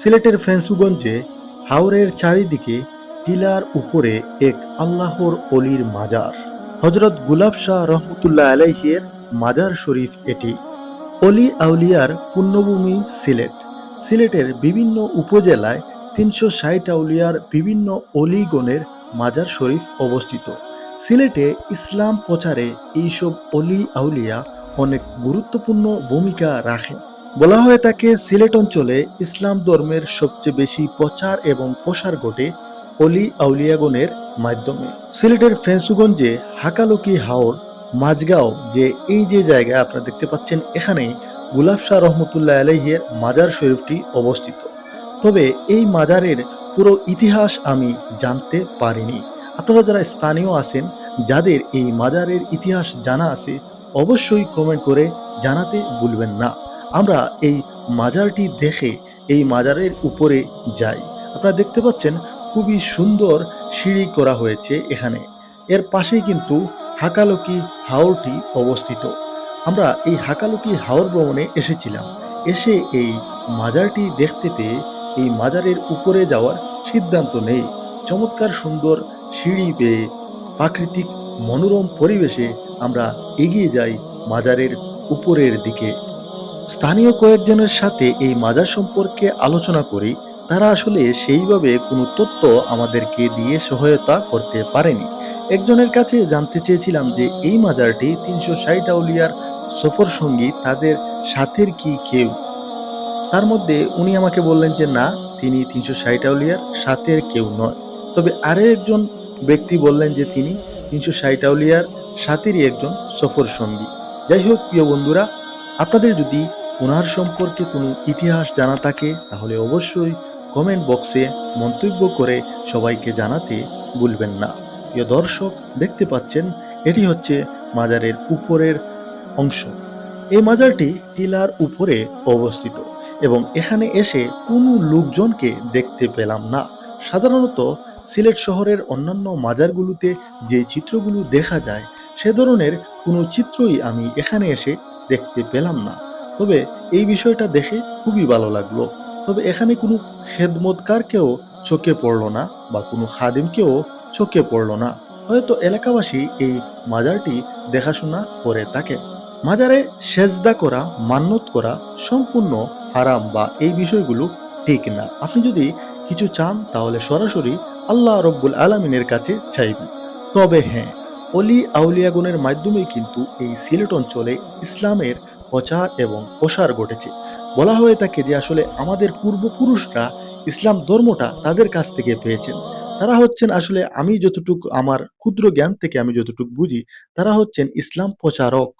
সিলেটের ফেন্সুগঞ্জে হাওরের চারিদিকে টিলার উপরে এক আল্লাহর অলির মাজার। হজরত গুলাব শাহ রহমতুল্লাহ আলাইহির মাজার শরীফ এটি। অলি আউলিয়ার পুণ্যভূমি সিলেট। সিলেটের বিভিন্ন উপজেলায় তিনশো ষাট আউলিয়ার বিভিন্ন অলিগণের মাজার শরীফ অবস্থিত। সিলেটে ইসলাম প্রচারে এইসব অলি আউলিয়া অনেক গুরুত্বপূর্ণ ভূমিকা রাখে। বলা হয়ে থাকে সিলেট অঞ্চলে ইসলাম ধর্মের সবচেয়ে বেশি প্রচার এবং প্রসার ঘটে অলি আউলিয়াগণের মাধ্যমে। সিলেটের ফেন্সুগঞ্জে হাকালুকি হাওর মাঝগাঁও যে এই যে জায়গা আপনারা দেখতে পাচ্ছেন এখানে গুলাব শাহ রহমতুল্লাহ আলহের মাজার শরীফটি অবস্থিত। তবে এই মাজারের পুরো ইতিহাস আমি জানতে পারিনি। আপনারা যারা স্থানীয় আছেন, যাদের এই মাজারের ইতিহাস জানা আছে, অবশ্যই কমেন্ট করে জানাতে ভুলবেন না। আমরা এই মাজারটি দেখে এই মাজারের উপরে যাই। আপনারা দেখতে পাচ্ছেন খুবই সুন্দর সিঁড়ি করা হয়েছে এখানে। এর পাশেই কিন্তু হাকালুকি হাওরটি অবস্থিত। আমরা এই হাকালুকি হাওর ভ্রমণে এসেছিলাম। এসে এই মাজারটি দেখতে পেয়ে এই মাজারের উপরে যাওয়ার সিদ্ধান্ত নেই। চমৎকার সুন্দর সিঁড়ি পেয়ে প্রাকৃতিক মনোরম পরিবেশে আমরা এগিয়ে যাই মাজারের উপরের দিকে। স্থানীয় কয়েকজনের সাথে এই মাজার সম্পর্কে আলোচনা করি তারা আসলে সেইভাবে কোনো তথ্য আমাদেরকে দিয়ে সহায়তা করতে পারেনি। একজনের কাছে জানতে চেয়েছিলাম যে এই মাজারটি তিনশো ষাট আউলিয়ার সফর সঙ্গী তাদের সাথের কি কেউ? তার মধ্যে উনি আমাকে বললেন যে না, তিনি তিনশো ষাট আউলিয়ার সাথের কেউ নয়। তবে আরও একজন ব্যক্তি বললেন যে তিনি তিনশো ষাট আউলিয়ার সাথেরই একজন সফর সঙ্গী। যাই হোক, প্রিয় বন্ধুরা, আপনাদের যদি ওনার সম্পর্কে কোনো ইতিহাস জানা থাকে, তাহলে অবশ্যই কমেন্ট বক্সে মন্তব্য করে সবাইকে জানাতে ভুলবেন না। প্রিয় দর্শক, দেখতে পাচ্ছেন, এটি হচ্ছে মাজারের উপরের অংশ। এই মাজারটি টিলার উপরে অবস্থিত এবং এখানে এসে কোনো লোকজনকে দেখতে পেলাম না। সাধারণত সিলেট শহরের অন্যান্য মাজারগুলোতে যে চিত্রগুলো দেখা যায়, সে ধরনের কোনো চিত্রই আমি এখানে এসে দেখতে পেলাম না। তবে এই বিষয়টা দেখে খুবই ভালো লাগল। তবে এখানে কোনো খেদমতকারকেও চোখে পড়ল না বা কোনো খাদিমকেও চোখে পড়ল না। হয়তো এলাকাবাসী এই মাজারটি দেখাশোনা করে থাকে। মাজারে সেজদা করা, মান্যত করা সম্পূর্ণ হারাম বা এই বিষয়গুলো ঠিক না। আপনি যদি কিছু চান তাহলে সরাসরি আল্লাহ রব্বুল আলমিনের কাছে চাইবেন। তবে হ্যাঁ অলি আউলিয়াগুনের মাধ্যমে কিন্তু এই সিলেট অঞ্চলে ইসলামের প্রচার এবং প্রসার ঘটেছে। বলা হয়ে থাকে যে আসলে আমাদের পূর্বপুরুষরা ইসলাম ধর্মটা তাদের কাছ থেকে পেয়েছেন। তারা হচ্ছেন আসলে আমি যতটুকু আমার ক্ষুদ্র জ্ঞান থেকে আমি যতটুকু বুঝি, তারা হচ্ছেন ইসলাম প্রচারক।